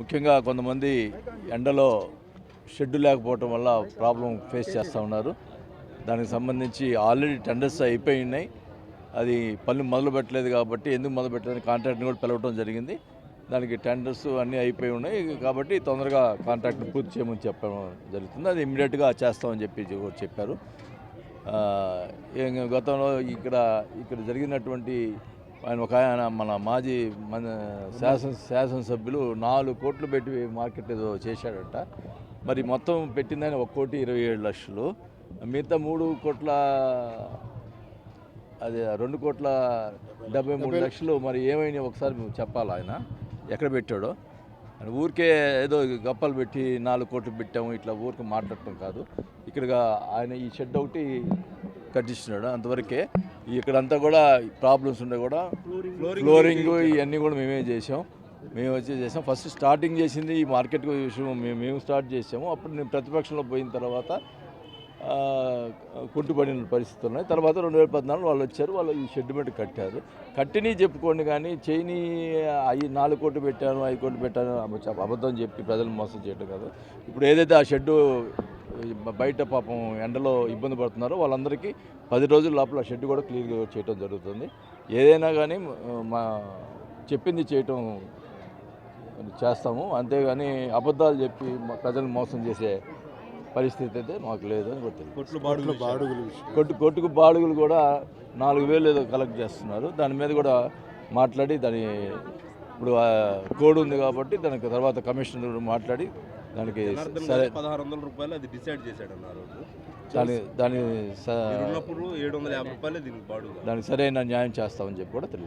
ముఖ్యంగా కొంతమంది ఎండలో షెడ్ లేకపోవటం వల్ల ప్రాబ్లం ఫేస్ చేస్తూ ఉన్నారు. దానికి సంబంధించి ఆల్రెడీ టెండర్స్ అయిపోయి ఉన్నాయి. అది పనులు మొదలు పెట్టలేదు కాబట్టి ఎందుకు మొదలుపెట్టలేదు కాంట్రాక్ట్ని కూడా పిలవడం జరిగింది. దానికి టెండర్స్ అన్నీ అయిపోయి ఉన్నాయి. కాబట్టి తొందరగా కాంట్రాక్ట్ పూర్తి చేయమని చెప్పడం జరుగుతుంది. అది ఇమ్మీడియట్గా చేస్తామని చెప్పి చెప్పారు. ఏం- గతంలో ఇక్కడ ఇక్కడ జరిగినటువంటి ఆయన ఒక ఆయన మన మాజీ మన శాసన శాసనసభ్యులు నాలుగు కోట్లు పెట్టి మార్కెట్ ఏదో చేశాడట. మరి మొత్తం పెట్టిందని ఒక కోటి ఇరవై ఏడు లక్షలు. మిగతా మూడు కోట్ల అదే రెండు కోట్ల డెబ్బై మూడు లక్షలు మరి ఏమైనా ఒకసారి మేము చెప్పాలి ఆయన? ఎక్కడ పెట్టాడో? ఆయన ఊరికే ఏదో గప్పలు పెట్టి నాలుగు కోట్లు పెట్టాము ఇట్లా ఊరికి మాట్లాడటం కాదు. ఇక్కడగా ఆయన ఈ షెడ్ ఒకటి కట్టిస్తున్నాడు అంతవరకే. ఇక్కడంతా కూడా ప్రాబ్లమ్స్ ఉండే కూడా ఫ్లోరింగ్ ఇవన్నీ కూడా మేమే చేసాం మేము వచ్చి చేసాం ఫస్ట్ స్టార్టింగ్ చేసింది ఈ మార్కెట్ విషయం మేము మేము స్టార్ట్ చేసాము అప్పుడు నేను ప్రతిపక్షంలో పోయిన తర్వాత కుంటుపడిన పరిస్థితులు ఉన్నాయి. తర్వాత రెండు వేల పద్నాలుగు వాళ్ళు వచ్చారు. వాళ్ళు ఈ షెడ్ మీద కట్టారు. కట్టిని చెప్పుకోండి కానీ చేయని అవి నాలుగు కోట్లు పెట్టాను ఐదు కోట్లు పెట్టాను అబద్ధం చెప్పి ప్రజలు మోసం చేయడం కాదు. ఇప్పుడు ఏదైతే ఆ షెడ్డు బయట పాపం ఎండలో ఇబ్బంది పడుతున్నారో. వాళ్ళందరికీ పది రోజుల లోపల షెడ్ కూడా క్లియర్గా చేయడం జరుగుతుంది. ఏదైనా కానీ మా చెప్పింది చేయటం చేస్తాము. అంతేగాని అబద్ధాలు చెప్పి మా ప్రజలను మోసం చేసే పరిస్థితి అయితే మాకు లేదు అని బాడుగులు బాడుగులు కొట్టు కొట్టుకు బాడుగులు కూడా నాలుగు వేలు ఏదో కలెక్ట్ చేస్తున్నారు. దాని మీద కూడా మాట్లాడి దాని ఇప్పుడు కోడ్ ఉంది కాబట్టి దానికి తర్వాత కమిషనర్ మాట్లాడి దానికి సరే. పదహారు వందల రూపాయలు అది డిసైడ్ చేశాడు అన్న ఆ రోజు. దాని దాని ఉన్నప్పుడు ఏడు వందల యాభై రూపాయలు దీనికి బాడుగా దానికి సరైన న్యాయం చేస్తామని చెప్పి కూడా తెలియదు.